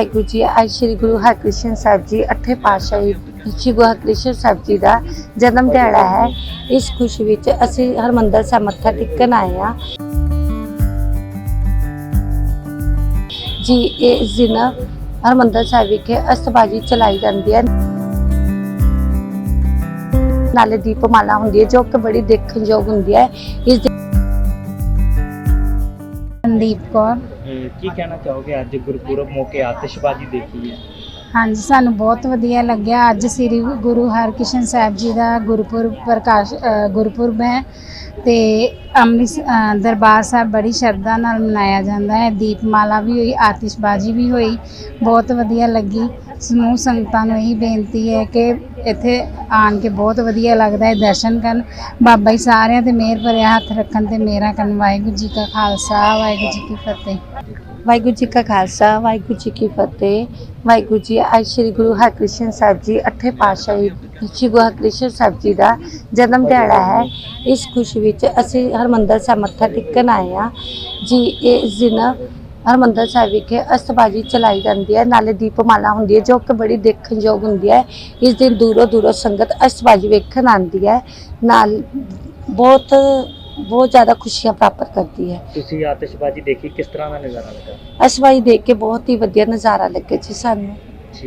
ਵਾਹਿਗੁਰੂ ਜੀ, ਅੱਜ ਸ੍ਰੀ ਗੁਰੂ ਹਰਕ੍ਰਿਸ਼ਨ ਸਾਹਿਬ ਜੀ ਅੱਠੇ ਪਾਤਸ਼ਾਹੀ ਸ੍ਰੀ ਗੁਰੂ ਹਰਕ੍ਰਿਸ਼ਨ ਸਾਹਿਬ ਜੀ ਦਾ ਜਨਮ ਦਿਹਾੜਾ ਹੈ। ਇਸ ਖੁਸ਼ੀ ਵਿੱਚ ਅਸੀਂ ਹਰਮੰਦਰ ਸਾਹਿਬ ਮੱਥਾ ਟੇਕਣ ਆਏ ਹਾਂ। ਜੀ ਇਸ ਦਿਨ ਹਰਮੰਦਰ ਸਾਹਿਬ ਵਿਖੇ ਅਸਤਬਾਜੀ ਚਲਾਈ ਜਾਂਦੀ ਹੈ। ਨਾਲੇ ਦੀਪਮਾਲਾ ਹੁੰਦੀ ਹੈ, ਜੋ ਕਿ ਬੜੀ ਦੇਖਣਯੋਗ ਹੁੰਦੀ ਹੈ। ਇਸ ਦਿਨ ਸੰਦੀਪ ਕੌਰ। ਅਹ ਕੀ ਕਹਿਣਾ ਚਾਹੋਗੇ ਅੱਜ ਗੁਰਪੁਰਬ ਮੌਕੇ ਆਤਿਸ਼ਬਾਜ਼ੀ ਦੇਖੀ ਹੈ ਹਾਂਜੀ ਸਾਨੂੰ ਬਹੁਤ ਵਧੀਆ ਲੱਗਿਆ। ਅੱਜ ਸ੍ਰੀ ਗੁਰੂ ਹਰਕ੍ਰਿਸ਼ਨ ਸਾਹਿਬ ਜੀ ਦਾ ਗੁਰਪੁਰਬ ਪ੍ਰਕਾਸ਼ ਅ, ਗੁਰਪੁਰਬ ਹੈ ਤੇ ਅੰਮ੍ਰਿਤ ਅ, ਦਰਬਾਰ ਸਾਹਿਬ ਬੜੀ ਸ਼ਰਧਾ ਨਾਲ ਮਨਾਇਆ ਜਾਂਦਾ ਹੈ। ਦੀਪਮਾਲਾ ਵੀ ਹੋਈ ਆਤਿਸ਼ਬਾਜ਼ੀ ਵੀ ਹੋਈ। ਬਹੁਤ ਵਧੀਆ ਲੱਗੀ। ਸਮੂਹ ਸੰਗਤਾਂ ਨੂੰ ਇਹੀ ਬੇਨਤੀ ਹੈ ਕਿ ਇੱਥੇ ਆਣ ਕੇ ਬਹੁਤ ਵਧੀਆ ਲੱਗਦਾ ਹੈ, ਦਰਸ਼ਨ ਕਰਨ। ਬਾਬਾ ਜੀ ਸਾਰਿਆਂ ਤੇ ਮਿਹਰ ਭਰਿਆ ਹੱਥ ਰੱਖਣ ਤੇ ਮੇਰਾ ਕਰਨ। ਵਾਹਿਗੁਰੂ ਜੀ ਕਾ ਖਾਲਸਾ, ਵਾਹਿਗੁਰੂ ਜੀ ਕੀ ਫਤਿਹ। ਵਾਹਿਗੁਰੂ ਜੀ ਕਾ ਖਾਲਸਾ, ਵਾਹਿਗੁਰੂ ਜੀ ਕੀ ਫਤਿਹ। ਵਾਹਿਗੁਰੂ ਜੀ, ਅੱਜ ਸ੍ਰੀ ਗੁਰੂ ਹਰਕ੍ਰਿਸ਼ਨ ਸਾਹਿਬ ਜੀ ਅੱਠੇ ਪਾਤਸ਼ਾਹੀ ਸ੍ਰੀ ਗੁਰੂ ਹਰਕ੍ਰਿਸ਼ਨ ਸਾਹਿਬ ਜੀ ਦਾ ਜਨਮ ਦਿਹਾੜਾ ਹੈ। ਇਸ ਖੁਸ਼ੀ ਵਿੱਚ ਅਸੀਂ ਹਰਮੰਦਰ ਸਾਹਿਬ ਮੱਥਾ ਟੇਕਣ ਆਏ ਹਾਂ। ਜੀ ਇਸ ਦਿਨ ਹਰਮੰਦਰ ਸਾਹਿਬ ਵਿਖੇ ਅਸਤਬਾਜੀ ਚਲਾਈ ਜਾਂਦੀ ਹੈ। ਨਾਲੇ ਦੀਪਮਾਲਾ ਹੁੰਦੀ ਹੈ ਜੋ ਕਿ ਬੜੀ ਦੇਖਣਯੋਗ ਹੁੰਦੀ ਹੈ। ਇਸ ਦਿਨ ਦੂਰੋਂ ਦੂਰੋਂ ਸੰਗਤ ਅਸਤਬਾਜੀ ਵੇਖਣ ਆਉਂਦੀ ਹੈ। ਨਾਲ ਬਹੁਤ ਬਹੁਤ ਜ਼ਿਆਦਾ ਖੁਸ਼ੀਆਂ ਪ੍ਰਾਪਤ ਕਰਦੀ ਹੈ। ਤੁਸੀਂ ਆਤਿਸ਼ਬਾਜ਼ੀ ਦੇਖੀ ਕਿਸ ਤਰ੍ਹਾਂ ਦਾ ਨਜ਼ਾਰਾ ਲੱਗਾ? ਅਸਵਾਈ ਦੇਖ ਕੇ ਬਹੁਤ ਹੀ ਵਧੀਆ ਨਜ਼ਾਰਾ ਲੱਗਿਆ ਜੀ ਸਾਨੂੰ।